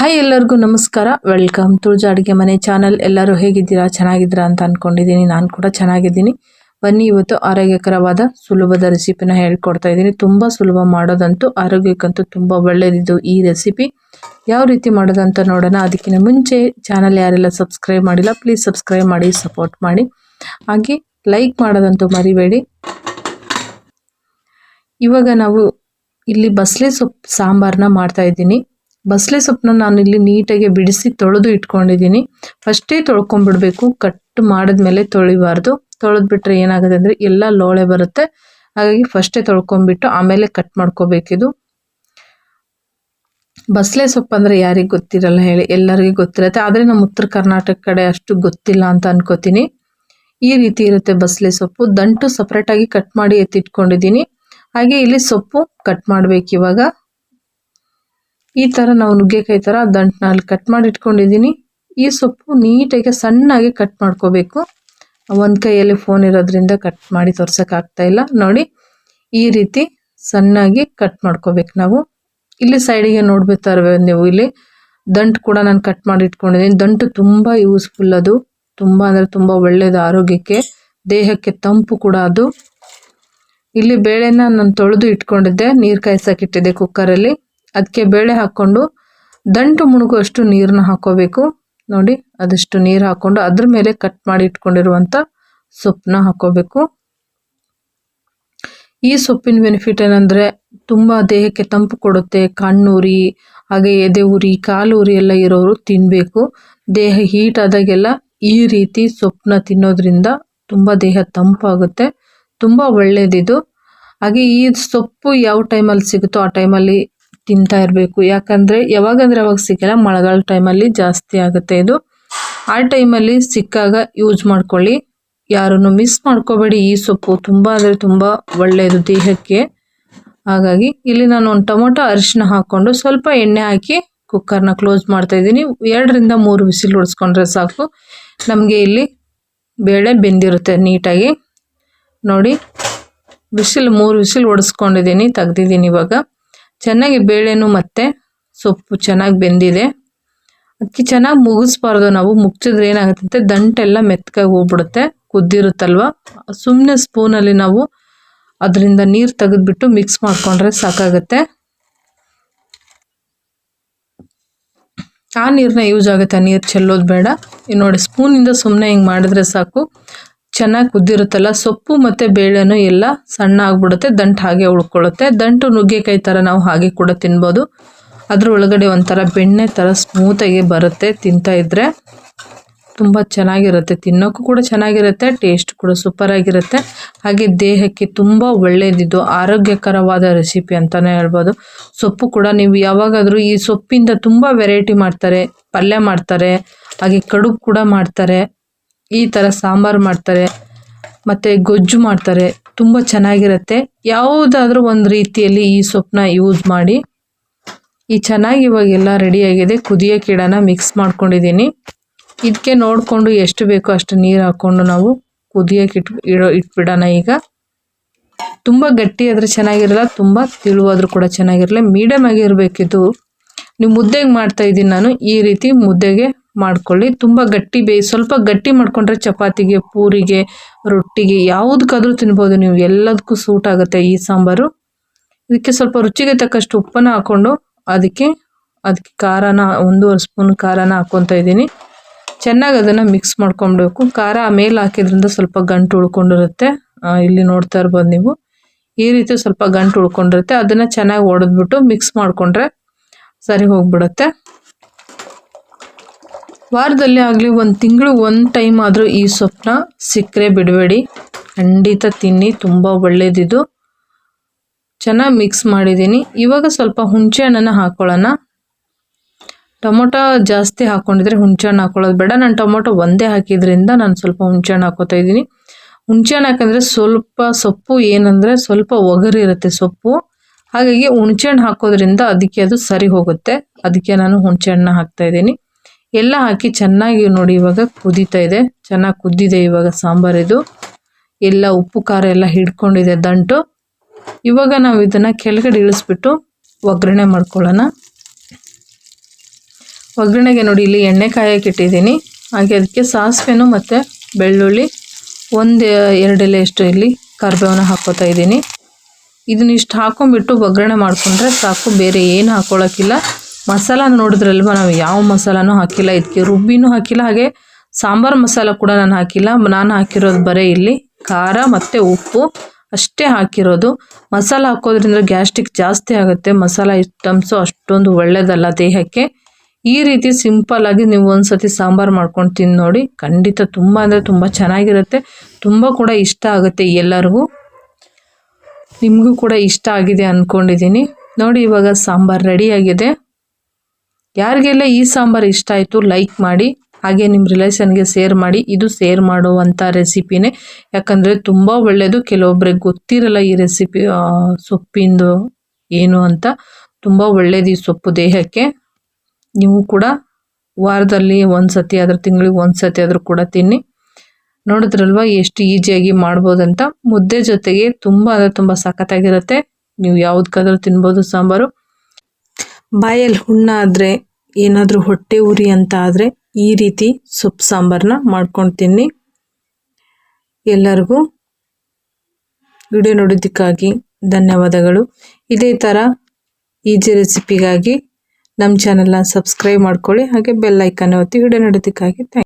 Hi ಎಲ್ಲರಿಗೂ ನಮಸ್ಕಾರ. Welcome ತುಳಜ ಅಡುಗೆ ಮನೆ ಚಾನಲ್ ಎಲ್ಲರೂ ಹೇಗಿದ್ದೀರಾ? ಚೆನ್ನಾಗಿದ್ದೀರಾ ಅಂತ ಅಂದ್ಕೊಂಡಿದ್ದೀನಿ ನಾನು ಕೂಡ ಚೆನ್ನಾಗಿದ್ದೀನಿ. ಬನ್ನಿ, ಇವತ್ತು ಆರೋಗ್ಯಕರವಾದ ಸುಲಭದ ರೆಸಿಪಿನ ಹೇಳ್ಕೊಡ್ತಾ ಇದ್ದೀನಿ. ತುಂಬ ಸುಲಭ ಮಾಡೋದಂತೂ, ಆರೋಗ್ಯಕ್ಕಂತೂ ತುಂಬ ಒಳ್ಳೆಯದಿದ್ದು ಈ ರೆಸಿಪಿ ಯಾವ ರೀತಿ ಮಾಡೋದಂತ ನೋಡೋಣ. ಅದಕ್ಕಿಂತ ಮುಂಚೆ ಚಾನಲ್ ಯಾರೆಲ್ಲ ಸಬ್ಸ್ಕ್ರೈಬ್ ಮಾಡಿಲ್ಲ ಪ್ಲೀಸ್ ಸಬ್ಸ್ಕ್ರೈಬ್ ಮಾಡಿ ಸಪೋರ್ಟ್ ಮಾಡಿ. ಹಾಗೆ ಲೈಕ್ ಮಾಡೋದಂತೂ ಮರಿಬೇಡಿ. ಇವಾಗ ನಾವು ಇಲ್ಲಿ ಬಸಳೆ ಸೊಪ್ಪು ಸಾಂಬಾರನ್ನ ಮಾಡ್ತಾ ಇದ್ದೀನಿ. ಬಸಳೆ ಸೊಪ್ಪನ್ನ ನಾನು ಇಲ್ಲಿ ನೀಟಾಗಿ ಬಿಡಿಸಿ ತೊಳೆದು ಇಟ್ಕೊಂಡಿದ್ದೀನಿ. ಫಸ್ಟೇ ತೊಳ್ಕೊಂಡ್ಬಿಡ್ಬೇಕು ಕಟ್ ಮಾಡಿದ್ಮೇಲೆ ತೊಳಿಬಾರ್ದು. ತೊಳೆದ್ಬಿಟ್ರೆ ಏನಾಗುತ್ತೆ ಅಂದರೆ ಎಲ್ಲ ಲೋಳೆ ಬರುತ್ತೆ. ಹಾಗಾಗಿ ಫಸ್ಟೇ ತೊಳ್ಕೊಂಡ್ಬಿಟ್ಟು ಆಮೇಲೆ ಕಟ್ ಮಾಡ್ಕೋಬೇಕಿದು. ಬಸಳೆ ಸೊಪ್ಪು ಅಂದರೆ ಯಾರಿಗೆ ಗೊತ್ತಿರಲ್ಲ ಹೇಳಿ. ಎಲ್ಲರಿಗೂ ಗೊತ್ತಿರುತ್ತೆ. ಆದರೆ ನಮ್ಮ ಉತ್ತರ ಕರ್ನಾಟಕ ಕಡೆ ಅಷ್ಟು ಗೊತ್ತಿಲ್ಲ ಅಂತ ಅನ್ಕೋತೀನಿ. ಈ ರೀತಿ ಇರುತ್ತೆ ಬಸಳೆ ಸೊಪ್ಪು. ದಂಟು ಸಪ್ರೇಟಾಗಿ ಕಟ್ ಮಾಡಿ ಎತ್ತಿಟ್ಕೊಂಡಿದ್ದೀನಿ. ಹಾಗೆ ಇಲ್ಲಿ ಸೊಪ್ಪು ಕಟ್ ಮಾಡ್ಬೇಕು ಇವಾಗ. ಈ ಥರ ನಾವು ನುಗ್ಗೆಕಾಯಿ ಥರ ದಂಟನ್ನ ಅಲ್ಲಿ ಕಟ್ ಮಾಡಿ ಇಟ್ಕೊಂಡಿದ್ದೀನಿ. ಈ ಸೊಪ್ಪು ನೀಟಾಗಿ ಸಣ್ಣಾಗಿ ಕಟ್ ಮಾಡ್ಕೋಬೇಕು. ಒಂದು ಕೈಯಲ್ಲಿ ಫೋನ್ ಇರೋದ್ರಿಂದ ಕಟ್ ಮಾಡಿ ಇಲ್ಲ. ನೋಡಿ, ಈ ರೀತಿ ಸಣ್ಣಾಗಿ ಕಟ್ ಮಾಡ್ಕೋಬೇಕು ನಾವು. ಇಲ್ಲಿ ಸೈಡಿಗೆ ನೋಡ್ಬೇಕಾದ್ರೆ ನೀವು ಇಲ್ಲಿ. ದಂಟು ಕೂಡ ನಾನು ಕಟ್ ಮಾಡಿ ಇಟ್ಕೊಂಡಿದ್ದೀನಿ. ದಂಟು ತುಂಬ ಯೂಸ್ಫುಲ್ ಅದು. ತುಂಬ ಅಂದರೆ ತುಂಬ ಒಳ್ಳೆಯದು ಆರೋಗ್ಯಕ್ಕೆ. ದೇಹಕ್ಕೆ ತಂಪು ಕೂಡ ಅದು. ಇಲ್ಲಿ ಬೇಳೆನ ನಾನು ತೊಳೆದು ಇಟ್ಕೊಂಡಿದ್ದೆ. ನೀರು ಕುಕ್ಕರ್ ಕುಕ್ಕರಲ್ಲಿ ಅದಕ್ಕೆ ಬೇಳೆ ಹಾಕ್ಕೊಂಡು ದಂಟು ಮುಣುಗುವಷ್ಟು ನೀರನ್ನ ಹಾಕೋಬೇಕು. ನೋಡಿ, ಅದಷ್ಟು ನೀರು ಹಾಕ್ಕೊಂಡು ಅದ್ರ ಮೇಲೆ ಕಟ್ ಮಾಡಿ ಇಟ್ಕೊಂಡಿರುವಂಥ ಸೊಪ್ಪನ್ನ ಹಾಕೋಬೇಕು. ಈ ಸೊಪ್ಪಿನ ಬೆನಿಫಿಟ್ ಏನಂದರೆ ತುಂಬ ದೇಹಕ್ಕೆ ತಂಪು ಕೊಡುತ್ತೆ. ಕಣ್ಣೂರಿ, ಹಾಗೆ ಎದೆ ಉರಿ, ಕಾಲು ಉರಿ ಎಲ್ಲ ಇರೋರು ತಿನ್ನಬೇಕು ದೇಹ ಹೀಟ್ ಆದಾಗೆಲ್ಲ ಈ ರೀತಿ ಸೊಪ್ಪನ್ನ ತಿನ್ನೋದ್ರಿಂದ ತುಂಬ ದೇಹ ತಂಪಾಗುತ್ತೆ. ತುಂಬ ಒಳ್ಳೆಯದಿದು ಹಾಗೆ ಈ ಸೊಪ್ಪು ಯಾವ ಟೈಮಲ್ಲಿ ಸಿಗುತ್ತೋ ಆ ಟೈಮಲ್ಲಿ ತಿಂತಾ ಇರಬೇಕು. ಯಾಕಂದರೆ ಯಾವಾಗಂದ್ರೆ ಅವಾಗ ಸಿಗಲ್ಲ ಮಳೆಗಾಲ ಟೈಮಲ್ಲಿ ಜಾಸ್ತಿ ಆಗುತ್ತೆ ಇದು. ಆ ಟೈಮಲ್ಲಿ ಸಿಕ್ಕಾಗ ಯೂಸ್ ಮಾಡ್ಕೊಳ್ಳಿ. ಯಾರನ್ನು ಮಿಸ್ ಮಾಡ್ಕೋಬೇಡಿ ಈ ಸೊಪ್ಪು. ತುಂಬ ಅಂದರೆ ತುಂಬ ಒಳ್ಳೆಯದು ದೇಹಕ್ಕೆ. ಹಾಗಾಗಿ ಇಲ್ಲಿ ನಾನು ಒಂದು ಟೊಮೊಟೊ ಅರಿಶಿನ ಹಾಕ್ಕೊಂಡು ಸ್ವಲ್ಪ ಎಣ್ಣೆ ಹಾಕಿ ಕುಕ್ಕರ್ನ ಕ್ಲೋಸ್ ಮಾಡ್ತಾ ಇದ್ದೀನಿ. ಎರಡರಿಂದ ಮೂರು ವಿಸಿಲ್ ಹೊಡ್ಸ್ಕೊಂಡ್ರೆ ಸಾಕು. ನಮಗೆ ಇಲ್ಲಿ ಬೇಳೆ ಬೆಂದಿರುತ್ತೆ ನೀಟಾಗಿ. ನೋಡಿ ವಿಸಿಲ್ ಮೂರು ವಿಸಿಲ್ ಹೊಡ್ಸ್ಕೊಂಡಿದ್ದೀನಿ ತೆಗ್ದಿದ್ದೀನಿ ಇವಾಗ. ಚೆನ್ನಾಗಿ ಬೇಳೆನು ಮತ್ತು ಸೊಪ್ಪು ಚೆನ್ನಾಗಿ ಬೆಂದಿದೆ. ಅದಕ್ಕೆ ಚೆನ್ನಾಗಿ ಮುಗಿಸ್ಬಾರ್ದು. ನಾವು ಮುಚ್ಚಿದ್ರೆ ಏನಾಗುತ್ತೆ ದಂಟೆಲ್ಲ ಮೆತ್ತಗಾಗಿ ಹೋಗ್ಬಿಡುತ್ತೆ. ಕುದ್ದಿರುತ್ತಲ್ವ? ಸುಮ್ಮನೆ ಸ್ಪೂನಲ್ಲಿ ನಾವು ಅದರಿಂದ ನೀರು ತೆಗೆದ್ಬಿಟ್ಟು ಮಿಕ್ಸ್ ಮಾಡಿಕೊಂಡ್ರೆ ಸಾಕಾಗುತ್ತೆ. ಆ ನೀರನ್ನ ಯೂಸ್ ಆಗುತ್ತೆ. ನೀರು ಚೆಲ್ಲೋದು ಬೇಡ. ನೋಡಿ ಸ್ಪೂನಿಂದ ಸುಮ್ಮನೆ ಹಿಂಗೆ ಮಾಡಿದ್ರೆ ಸಾಕು. ಚೆನ್ನಾಗಿ ಕುದ್ದಿರುತ್ತಲ್ಲ, ಸೊಪ್ಪು ಮತ್ತು ಬೇಳೆನೂ ಎಲ್ಲ ಸಣ್ಣ ಆಗಿಬಿಡುತ್ತೆ, ದಂಟು ಹಾಗೆ ಉಳ್ಕೊಳ್ಳುತ್ತೆ. ದಂಟು ನುಗ್ಗೆಕಾಯಿ ಥರ ನಾವು ಹಾಗೆ ಕೂಡ ತಿನ್ಬೋದು. ಅದ್ರ ಒಳಗಡೆ ಒಂಥರ ಬೆಣ್ಣೆ ಥರ ಸ್ಮೂತಾಗಿ ಬರುತ್ತೆ ತಿಂತಾ ಇದ್ರೆ. ತುಂಬ ಚೆನ್ನಾಗಿರುತ್ತೆ ತಿನ್ನೋಕ್ಕೂ ಕೂಡ ಚೆನ್ನಾಗಿರುತ್ತೆ ಟೇಸ್ಟ್ ಕೂಡ ಸೂಪರಾಗಿರುತ್ತೆ ಹಾಗೆ ದೇಹಕ್ಕೆ ತುಂಬ ಒಳ್ಳೆಯದಿದ್ದು ಆರೋಗ್ಯಕರವಾದ ರೆಸಿಪಿ ಅಂತಲೇ ಹೇಳ್ಬೋದು. ಸೊಪ್ಪು ಕೂಡ ನೀವು ಯಾವಾಗಾದರೂ ಈ ಸೊಪ್ಪಿಂದ ತುಂಬ ವೆರೈಟಿ ಮಾಡ್ತಾರೆ, ಪಲ್ಯ ಮಾಡ್ತಾರೆ, ಹಾಗೆ ಕಡುಬು ಕೂಡ ಮಾಡ್ತಾರೆ. ಈ ಥರ ಸಾಂಬಾರು ಮಾಡ್ತಾರೆ, ಮತ್ತು ಗೊಜ್ಜು ಮಾಡ್ತಾರೆ, ತುಂಬ ಚೆನ್ನಾಗಿರುತ್ತೆ. ಯಾವುದಾದ್ರೂ ಒಂದು ರೀತಿಯಲ್ಲಿ ಈ ಸೊಪ್ಪನ್ನ ಯೂಸ್ ಮಾಡಿ. ಈ ಚೆನ್ನಾಗಿ ಇವಾಗೆಲ್ಲ ರೆಡಿಯಾಗಿದೆ ಕುದಿಯೋಕೆ ಇಡೋಣ ಮಿಕ್ಸ್ ಮಾಡ್ಕೊಂಡಿದ್ದೀನಿ. ಇದಕ್ಕೆ ನೋಡಿಕೊಂಡು ಎಷ್ಟು ಬೇಕೋ ಅಷ್ಟು ನೀರು ಹಾಕ್ಕೊಂಡು ನಾವು ಕುದಿಯೋಕೆ ಇಟ್ ಇಡೋ, ಇಟ್ಬಿಡೋಣ ಈಗ. ತುಂಬ ಗಟ್ಟಿ ಆದರೆ ಚೆನ್ನಾಗಿರಲ್ಲ, ತುಂಬ ತಿಳುವಾದರೂ ಕೂಡ ಚೆನ್ನಾಗಿರಲ್ಲ ಮೀಡಿಯಮ್ ಆಗಿರಬೇಕಿದ್ದು ನೀವು ಮುದ್ದೆಗೆ ಮಾಡ್ತಾ ಇದ್ದೀನಿ ನಾನು, ಈ ರೀತಿ ಮುದ್ದೆಗೆ ಮಾಡ್ಕೊಳ್ಳಿ. ತುಂಬ ಗಟ್ಟಿ ಬೇಯಿ ಸ್ವಲ್ಪ ಗಟ್ಟಿ ಮಾಡ್ಕೊಂಡ್ರೆ ಚಪಾತಿಗೆ, ಪೂರಿಗೆ, ರೊಟ್ಟಿಗೆ ಯಾವುದಕ್ಕಾದರೂ ತಿನ್ಬೋದು ನೀವು. ಎಲ್ಲದಕ್ಕೂ ಸೂಟ್ ಆಗುತ್ತೆ ಈ ಸಾಂಬಾರು. ಇದಕ್ಕೆ ಸ್ವಲ್ಪ ರುಚಿಗೆ ತಕ್ಕಷ್ಟು ಉಪ್ಪನ್ನು ಹಾಕ್ಕೊಂಡು ಅದಕ್ಕೆ ಅದಕ್ಕೆ ಖಾರನ, ಒಂದೂವರೆ ಸ್ಪೂನ್ ಖಾರನ ಹಾಕ್ಕೊತಾ ಇದ್ದೀನಿ. ಚೆನ್ನಾಗಿ ಅದನ್ನು ಮಿಕ್ಸ್ ಮಾಡ್ಕೊಬೇಕು ಖಾರ ಮೇಲೆ ಹಾಕಿದ್ರಿಂದ ಸ್ವಲ್ಪ ಗಂಟು ಉಳ್ಕೊಂಡಿರುತ್ತೆ. ಇಲ್ಲಿ ನೋಡ್ತಾ ಇರ್ಬೋದು ನೀವು. ಈ ರೀತಿ ಸ್ವಲ್ಪ ಗಂಟು ಉಳ್ಕೊಂಡಿರುತ್ತೆ. ಅದನ್ನು ಚೆನ್ನಾಗಿ ಒಡೆದ್ಬಿಟ್ಟು ಮಿಕ್ಸ್ ಮಾಡಿಕೊಂಡ್ರೆ ಸರಿ ಹೋಗ್ಬಿಡುತ್ತೆ. ವಾರದಲ್ಲಿ ಆಗಲಿ ಒಂದು ತಿಂಗಳು ಒಂದು ಟೈಮ್ ಆದರೂ ಈ ಸೊಪ್ಪನ್ನ ಸಿಕ್ಕರೆ ಬಿಡಬೇಡಿ. ಖಂಡಿತ ತಿನ್ನಿ, ತುಂಬ ಒಳ್ಳೇದಿದು. ಚೆನ್ನಾಗಿ ಮಿಕ್ಸ್ ಮಾಡಿದ್ದೀನಿ. ಇವಾಗ ಸ್ವಲ್ಪ ಹುಣಸೆ ಹಣ್ಣನ್ನು ಹಾಕ್ಕೊಳ್ಳೋಣ ಟೊಮೊಟೊ ಜಾಸ್ತಿ ಹಾಕ್ಕೊಂಡಿದ್ರೆ ಹುಣಸೆ ಹಣ್ಣು ಹಾಕ್ಕೊಳ್ಳೋದು ಬೇಡ. ನಾನು ಟೊಮೊಟೊ ಒಂದೇ ಹಾಕಿದ್ರಿಂದ ನಾನು ಸ್ವಲ್ಪ ಹುಣಸೆ ಹಣ್ಣು ಹಾಕೋತಾ ಇದ್ದೀನಿ. ಹುಣಸೆ ಹಣ್ಣು ಹಾಕಿದ್ರೆ ಸ್ವಲ್ಪ ಸೊಪ್ಪು ಏನಂದರೆ ಸ್ವಲ್ಪ ಒಗರಿರುತ್ತೆ ಸೊಪ್ಪು. ಹಾಗಾಗಿ ಹುಣಸೆ ಹಣ್ಣು ಹಾಕೋದ್ರಿಂದ ಅದಕ್ಕೆ ಅದು ಸರಿ ಹೋಗುತ್ತೆ. ಅದಕ್ಕೆ ನಾನು ಹುಣಸೆ ಹಣ್ಣು ಹಾಕ್ತಾಯಿದ್ದೀನಿ ಎಲ್ಲ ಹಾಕಿ ಚೆನ್ನಾಗಿ ನೋಡಿ ಇವಾಗ ಕುದೀತಾ ಇದೆ. ಚೆನ್ನಾಗಿ ಕುದ್ದಿದೆ ಇವಾಗ ಸಾಂಬಾರಿದು ಎಲ್ಲ ಉಪ್ಪು, ಖಾರ ಎಲ್ಲ ಹಿಡ್ಕೊಂಡಿದೆ ದಂಟು. ಇವಾಗ ನಾವು ಇದನ್ನು ಕೆಳಗಡೆ ಇಳಿಸ್ಬಿಟ್ಟು ಒಗ್ಗರಣೆ ಮಾಡ್ಕೊಳ್ಳೋಣ. ಒಗ್ಗರಣೆಗೆ ನೋಡಿ ಇಲ್ಲಿ ಎಣ್ಣೆ ಕಾಯಕ್ಕೆ ಇಟ್ಟಿದ್ದೀನಿ. ಹಾಗೆ ಅದಕ್ಕೆ ಸಾಸಿವೆನು ಮತ್ತು ಬೆಳ್ಳುಳ್ಳಿ, ಒಂದು ಎರಡೆಲೆ ಎಷ್ಟು ಇಲ್ಲಿ ಕರಿಬೇವನ್ನ ಹಾಕೋತಾ ಇದ್ದೀನಿ. ಇದನ್ನ ಇಷ್ಟು ಹಾಕೊಂಡ್ಬಿಟ್ಟು ಒಗ್ಗರಣೆ ಮಾಡಿಕೊಂಡ್ರೆ ಸಾಕು, ಬೇರೆ ಏನು ಹಾಕೊಳ್ಳೋಕ್ಕಿಲ್ಲ ಮಸಾಲ ನೋಡಿದ್ರಲ್ವ, ನಾವು ಯಾವ ಮಸಾಲನೂ ಹಾಕಿಲ್ಲ ಇದಕ್ಕೆ ರುಬ್ಬಿನೂ ಹಾಕಿಲ್ಲ, ಹಾಗೆ ಸಾಂಬಾರು ಮಸಾಲ ಕೂಡ ನಾನು ಹಾಕಿಲ್ಲ. ನಾನು ಹಾಕಿರೋದು ಬರೀ ಇಲ್ಲಿ ಖಾರ ಮತ್ತು ಉಪ್ಪು ಅಷ್ಟೇ ಹಾಕಿರೋದು. ಮಸಾಲ ಹಾಕೋದ್ರಿಂದ ಗ್ಯಾಸ್ಟ್ರಿಕ್ ಜಾಸ್ತಿ ಆಗುತ್ತೆ. ಮಸಾಲ ಐಟಮ್ಸು ಅಷ್ಟೊಂದು ಒಳ್ಳೆಯದಲ್ಲ ದೇಹಕ್ಕೆ. ಈ ರೀತಿ ಸಿಂಪಲ್ ಆಗಿ ನೀವು ಒಂದ್ಸತಿ ಸಾಂಬಾರು ಮಾಡ್ಕೊಂಡು ತಿಂದು ನೋಡಿ. ಖಂಡಿತ ತುಂಬ ಅಂದರೆ ತುಂಬ ಚೆನ್ನಾಗಿರುತ್ತೆ. ತುಂಬ ಕೂಡ ಇಷ್ಟ ಆಗುತ್ತೆ ಎಲ್ಲರಿಗೂ. ನಿಮಗೂ ಕೂಡ ಇಷ್ಟ ಆಗಿದೆ ಅಂದ್ಕೊಂಡಿದ್ದೀನಿ ನೋಡಿ ಇವಾಗ ಸಾಂಬಾರು ರೆಡಿಯಾಗಿದೆ ಯಾರಿಗೆಲ್ಲ ಈ ಸಾಂಬಾರು ಇಷ್ಟ ಆಯಿತು ಲೈಕ್ ಮಾಡಿ, ಹಾಗೆ ನಿಮ್ಮ ರಿಲೇಷನ್ಗೆ ಸೇರ್ ಮಾಡಿ, ಇದು ಸೇರ್ ಮಾಡುವಂಥ ರೆಸಿಪಿನೇ ಯಾಕಂದರೆ ತುಂಬ ಒಳ್ಳೆಯದು ಕೆಲವೊಬ್ಬರಿಗೆ ಗೊತ್ತಿರಲ್ಲ ಈ ರೆಸಿಪಿ ಸೊಪ್ಪಿಂದು ಏನು ಅಂತ. ತುಂಬ ಒಳ್ಳೇದು ಈ ಸೊಪ್ಪು ದೇಹಕ್ಕೆ. ನೀವು ಕೂಡ ವಾರದಲ್ಲಿ ಒಂದು ಸತಿ ಆದರೂ, ತಿಂಗಳಿಗೆ ಒಂದು ಸತಿ ಆದರೂ ಕೂಡ ತಿನ್ನಿ. ನೋಡಿದ್ರಲ್ವ, ಎಷ್ಟು ಈಸಿಯಾಗಿ ಮಾಡ್ಬೋದಂತ. ಮುದ್ದೆ ಜೊತೆಗೆ ತುಂಬ ಅಂದರೆ ತುಂಬ ಸಖತ್ತಾಗಿರುತ್ತೆ. ನೀವು ಯಾವುದಕ್ಕಾದ್ರೂ ತಿನ್ಬೋದು ಸಾಂಬಾರು. ಬಾಯಲ್ಲಿ ಹುಣ್ಣಾದರೆ ಏನಾದರೂ ಹೊಟ್ಟೆ ಉರಿ ಅಂತ ಆದರೆ ಈ ರೀತಿ ಸೊಪ್ಪು ಸಾಂಬಾರನ್ನ ಮಾಡ್ಕೊಂಡು ತಿನ್ನಿ ಎಲ್ಲರಿಗೂ ವಿಡಿಯೋ ನೋಡೋದಕ್ಕಾಗಿ ಧನ್ಯವಾದಗಳು. ಇದೇ ಥರ ಈಜಿ ರೆಸಿಪಿಗಾಗಿ ನಮ್ಮ ಚಾನಲ್ನ ಸಬ್ಸ್ಕ್ರೈಬ್ ಮಾಡ್ಕೊಳ್ಳಿ ಹಾಗೆ ಬೆಲ್ ಐಕನ್ ಒತ್ತಿ ವಿಡಿಯೋ ನೋಡೋದಕ್ಕಾಗಿ ಥ್ಯಾಂಕ್